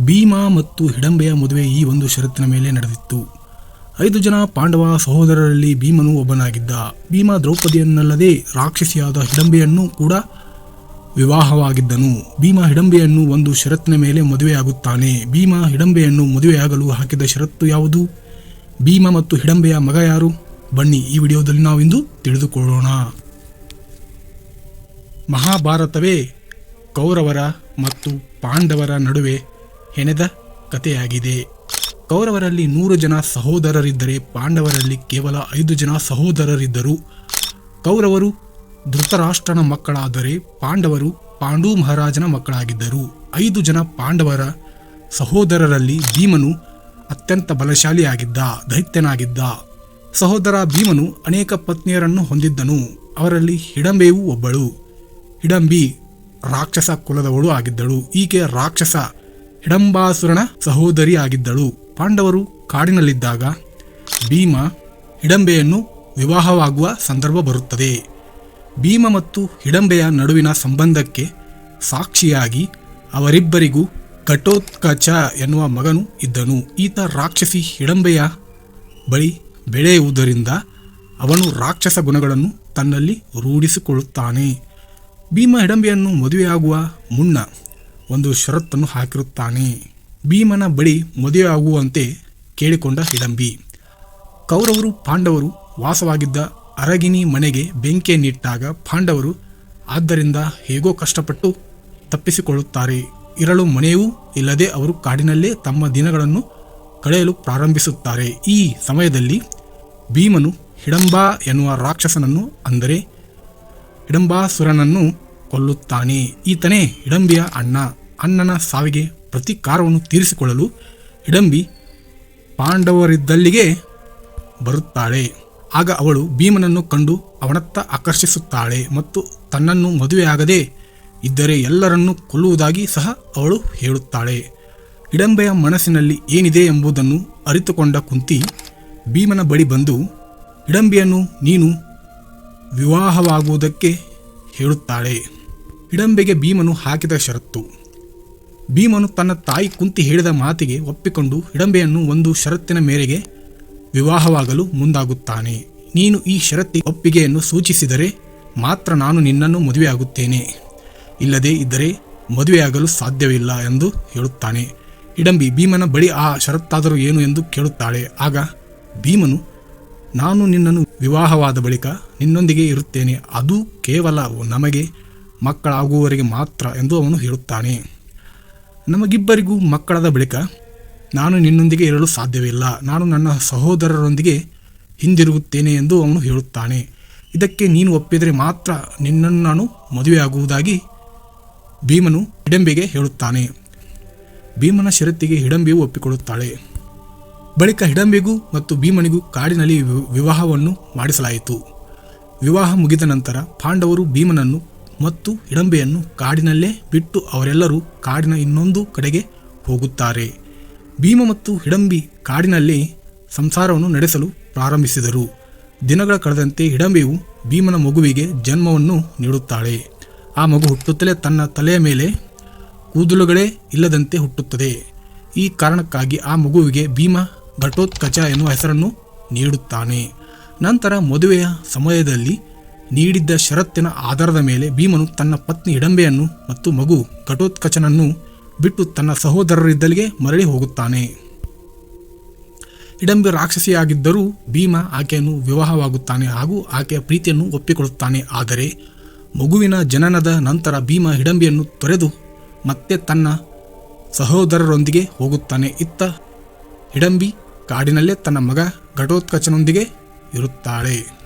ಭೀಮ ಮತ್ತು ಹಿಡಂಬೆಯ ಮದುವೆ ಈ ಒಂದು ಷರತ್ತಿನ ಮೇಲೆ ನಡೆದಿತ್ತು. ಐದು ಜನ ಪಾಂಡವ ಸಹೋದರರಲ್ಲಿ ಭೀಮನು ಒಬ್ಬನಾಗಿದ್ದ. ಭೀಮ ದ್ರೌಪದಿಯನ್ನಲ್ಲದೆ ರಾಕ್ಷಸಿಯಾದ ಹಿಡಂಬೆಯನ್ನು ಕೂಡ ವಿವಾಹವಾಗಿದ್ದನು. ಭೀಮ ಹಿಡಂಬೆಯನ್ನು ಒಂದು ಷರತ್ತಿನ ಮೇಲೆ ಮದುವೆಯಾಗುತ್ತಾನೆ. ಭೀಮ ಹಿಡಂಬೆಯನ್ನು ಮದುವೆಯಾಗಲು ಹಾಕಿದ ಷರತ್ತು ಯಾವುದು? ಭೀಮ ಮತ್ತು ಹಿಡಂಬೆಯ ಮಗ ಯಾರು? ಬನ್ನಿ ಈ ವಿಡಿಯೋದಲ್ಲಿ ನಾವಿಂದು ತಿಳಿದುಕೊಳ್ಳೋಣ. ಮಹಾಭಾರತವೇ ಕೌರವರ ಮತ್ತು ಪಾಂಡವರ ನಡುವೆ ಹೆಣೆದ ಕಥೆಯಾಗಿದೆ. ಕೌರವರಲ್ಲಿ ನೂರು ಜನ ಸಹೋದರರಿದ್ದರೆ ಪಾಂಡವರಲ್ಲಿ ಕೇವಲ ಐದು ಜನ ಸಹೋದರರಿದ್ದರು. ಕೌರವರು ಧೃತರಾಷ್ಟ್ರನ ಮಕ್ಕಳಾದರೆ ಪಾಂಡವರು ಪಾಂಡು ಮಹಾರಾಜನ ಮಕ್ಕಳಾಗಿದ್ದರು. ಐದು ಜನ ಪಾಂಡವರ ಸಹೋದರರಲ್ಲಿ ಭೀಮನು ಅತ್ಯಂತ ಬಲಶಾಲಿಯಾಗಿದ್ದ, ದೈತ್ಯನಾಗಿದ್ದ. ಸಹೋದರ ಭೀಮನು ಅನೇಕ ಪತ್ನಿಯರನ್ನು ಹೊಂದಿದ್ದನು. ಅವರಲ್ಲಿ ಹಿಡಂಬೆಯೂ ಒಬ್ಬಳು. ಹಿಡಂಬಿ ರಾಕ್ಷಸ ಕುಲದವಳು ಆಗಿದ್ದಳು. ಈಕೆ ರಾಕ್ಷಸ ಹಿಡಂಬಾಸುರನ ಸಹೋದರಿ ಆಗಿದ್ದಳು ಪಾಂಡವರು ಕಾಡಿನಲ್ಲಿದ್ದಾಗ ಭೀಮ ಹಿಡಂಬೆಯನ್ನು ವಿವಾಹವಾಗುವ ಸಂದರ್ಭ ಬರುತ್ತದೆ. ಭೀಮ ಮತ್ತು ಹಿಡಂಬೆಯ ನಡುವಿನ ಸಂಬಂಧಕ್ಕೆ ಸಾಕ್ಷಿಯಾಗಿ ಅವರಿಬ್ಬರಿಗೂ ಘಟೋತ್ಕಚ ಎನ್ನುವ ಮಗನು ಇದ್ದನು. ಈತ ರಾಕ್ಷಸಿ ಹಿಡಂಬೆಯ ಬಳಿ ಬೆಳೆಯುವುದರಿಂದ ಅವನು ರಾಕ್ಷಸ ಗುಣಗಳನ್ನು ತನ್ನಲ್ಲಿ ರೂಢಿಸಿಕೊಳ್ಳುತ್ತಾನೆ. ಭೀಮ ಹಿಡಂಬೆಯನ್ನು ಮದುವೆಯಾಗುವ ಮುನ್ನ ಒಂದು ಷರತ್ತನ್ನು ಹಾಕಿರುತ್ತಾನೆ. ಭೀಮನ ಬಳಿ ಮದುವೆಯಾಗುವಂತೆ ಕೇಳಿಕೊಂಡ ಹಿಡಂಬಿ ಕೌರವರು, ಪಾಂಡವರು ವಾಸವಾಗಿದ್ದ ಅರಗಿನಿ ಮನೆಗೆ ಬೆಂಕಿಯನ್ನಿಟ್ಟಾಗ ಪಾಂಡವರು ಆದ್ದರಿಂದ ಹೇಗೋ ಕಷ್ಟಪಟ್ಟು ತಪ್ಪಿಸಿಕೊಳ್ಳುತ್ತಾರೆ. ಇರಲು ಮನೆಯೂ ಇಲ್ಲದೆ ಅವರು ಕಾಡಿನಲ್ಲೇ ತಮ್ಮ ದಿನಗಳನ್ನು ಕಳೆಯಲು ಪ್ರಾರಂಭಿಸುತ್ತಾರೆ. ಈ ಸಮಯದಲ್ಲಿ ಭೀಮನು ಹಿಡಂಬ ಎನ್ನುವ ರಾಕ್ಷಸನನ್ನು ಅಂದರೆ ಹಿಡಂಬಾಸುರನನ್ನು ಕೊಲ್ಲುತ್ತಾನೆ. ಈತನೇ ಹಿಡಂಬಿಯ ಅಣ್ಣ. ಅಣ್ಣನ ಸಾವಿಗೆ ಪ್ರತೀಕಾರವನ್ನು ತೀರಿಸಿಕೊಳ್ಳಲು ಹಿಡಂಬಿ ಪಾಂಡವರಿದ್ದಲ್ಲಿಗೆ ಬರುತ್ತಾಳೆ. ಆಗ ಅವಳು ಭೀಮನನ್ನು ಕಂಡು ಅವನತ್ತ ಆಕರ್ಷಿಸುತ್ತಾಳೆ ಮತ್ತು ತನ್ನನ್ನು ಮದುವೆಯಾಗದೆ ಇದ್ದರೆ ಎಲ್ಲರನ್ನು ಕೊಲ್ಲುವುದಾಗಿ ಸಹ ಅವಳು ಹೇಳುತ್ತಾಳೆ. ಹಿಡಂಬೆಯ ಮನಸ್ಸಿನಲ್ಲಿ ಏನಿದೆ ಎಂಬುದನ್ನು ಅರಿತುಕೊಂಡ ಕುಂತಿ ಭೀಮನ ಬಳಿ ಬಂದು ಹಿಡಂಬಿಯನ್ನು ನೀನು ವಿವಾಹವಾಗುವುದಕ್ಕೆ ಹೇಳುತ್ತಾಳೆ. ಹಿಡಂಬೆಗೆ ಭೀಮನು ಹಾಕಿದ ಷರತ್ತು. ಭೀಮನು ತನ್ನ ತಾಯಿ ಕುಂತಿ ಹೇಳಿದ ಮಾತಿಗೆ ಒಪ್ಪಿಕೊಂಡು ಹಿಡಂಬೆಯನ್ನು ಒಂದು ಷರತ್ತಿನ ಮೇರೆಗೆ ವಿವಾಹವಾಗಲು ಮುಂದಾಗುತ್ತಾನೆ. ನೀನು ಈ ಷರತ್ತಿ ಒಪ್ಪಿಗೆಯನ್ನು ಸೂಚಿಸಿದರೆ ಮಾತ್ರ ನಾನು ನಿನ್ನನ್ನು ಮದುವೆಯಾಗುತ್ತೇನೆ. ಇಲ್ಲದೇ ಇದ್ದರೆ ಮದುವೆಯಾಗಲು ಸಾಧ್ಯವಿಲ್ಲ ಎಂದು ಹೇಳುತ್ತಾನೆ. ಹಿಡಂಬಿ ಭೀಮನ ಬಳಿ ಆ ಷರತ್ತಾದರೂ ಏನು ಎಂದು ಕೇಳುತ್ತಾಳೆ. ಆಗ ಭೀಮನು, ನಾನು ನಿನ್ನನ್ನು ವಿವಾಹವಾದ ಬಳಿಕ ನಿನ್ನೊಂದಿಗೆ ಇರುತ್ತೇನೆ. ಅದು ಕೇವಲ ನಮಗೆ ಮಕ್ಕಳಾಗುವವರೆಗೆ ಮಾತ್ರ ಎಂದು ಅವನು ಹೇಳುತ್ತಾನೆ. ನಮಗಿಬ್ಬರಿಗೂ ಮಕ್ಕಳಾದ ಬಳಿಕ ನಾನು ನಿನ್ನೊಂದಿಗೆ ಇರಲು ಸಾಧ್ಯವಿಲ್ಲ. ನಾನು ನನ್ನ ಸಹೋದರರೊಂದಿಗೆ ಹಿಂದಿರುಗುತ್ತೇನೆ ಎಂದು ಅವನು ಹೇಳುತ್ತಾನೆ. ಇದಕ್ಕೆ ನೀನು ಒಪ್ಪಿದರೆ ಮಾತ್ರ ನಿನ್ನನ್ನು ನಾನು ಮದುವೆಯಾಗುವುದಾಗಿ ಭೀಮನು ಹಿಡಂಬಿಗೆ ಹೇಳುತ್ತಾನೆ. ಭೀಮನ ಷರತ್ತಿಗೆ ಹಿಡಂಬಿಯು ಒಪ್ಪಿಕೊಳ್ಳುತ್ತಾಳೆ. ಬಳಿಕ ಹಿಡಂಬಿಗೂ ಮತ್ತು ಭೀಮನಿಗೂ ಕಾಡಿನಲ್ಲಿ ವಿವಾಹವನ್ನು ಮಾಡಿಸಲಾಯಿತು. ವಿವಾಹ ಮುಗಿದ ನಂತರ ಪಾಂಡವರು ಭೀಮನನ್ನು ಮತ್ತು ಹಿಡಂಬೆಯನ್ನು ಕಾಡಿನಲ್ಲೇ ಬಿಟ್ಟು ಅವರೆಲ್ಲರೂ ಕಾಡಿನ ಇನ್ನೊಂದು ಕಡೆಗೆ ಹೋಗುತ್ತಾರೆ. ಭೀಮ ಮತ್ತು ಹಿಡಂಬಿ ಕಾಡಿನಲ್ಲಿ ಸಂಸಾರವನ್ನು ನಡೆಸಲು ಪ್ರಾರಂಭಿಸಿದರು. ದಿನಗಳ ಕಳೆದಂತೆ ಹಿಡಂಬೆಯು ಭೀಮನ ಮಗುವಿಗೆ ಜನ್ಮವನ್ನು ನೀಡುತ್ತಾಳೆ. ಆ ಮಗು ಹುಟ್ಟುತ್ತಲೇ ತನ್ನ ತಲೆಯ ಮೇಲೆ ಕೂದಲುಗಳೇ ಇಲ್ಲದಂತೆ ಹುಟ್ಟುತ್ತದೆ. ಈ ಕಾರಣಕ್ಕಾಗಿ ಆ ಮಗುವಿಗೆ ಭೀಮ ಘಟೋತ್ಕಚ ಎನ್ನುವ ಹೆಸರನ್ನು ನೀಡುತ್ತಾನೆ. ನಂತರ ಮದುವೆಯ ಸಮಯದಲ್ಲಿ ನೀಡಿದ್ದ ಷರತ್ತಿನ ಆಧಾರದ ಮೇಲೆ ಭೀಮನು ತನ್ನ ಪತ್ನಿ ಹಿಡಂಬೆಯನ್ನು ಮತ್ತು ಮಗು ಘಟೋತ್ಕಚನನ್ನು ಬಿಟ್ಟು ತನ್ನ ಸಹೋದರರಿದ್ದಲ್ಲಿಗೆ ಮರಳಿ ಹೋಗುತ್ತಾನೆ. ಹಿಡಂಬೆ ರಾಕ್ಷಸಿಯಾಗಿದ್ದರೂ ಭೀಮ ಆಕೆಯನ್ನು ವಿವಾಹವಾಗುತ್ತಾನೆ ಹಾಗೂ ಆಕೆಯ ಪ್ರೀತಿಯನ್ನು ಒಪ್ಪಿಕೊಳ್ಳುತ್ತಾನೆ. ಆದರೆ ಮಗುವಿನ ಜನನದ ನಂತರ ಭೀಮ ಹಿಡಂಬಿಯನ್ನು ತೊರೆದು ಮತ್ತೆ ತನ್ನ ಸಹೋದರರೊಂದಿಗೆ ಹೋಗುತ್ತಾನೆ. ಇತ್ತ ಹಿಡಂಬಿ ಕಾಡಿನಲ್ಲೇ ತನ್ನ ಮಗ ಘಟೋತ್ಕಚನೊಂದಿಗೆ ಇರುತ್ತಾಳೆ.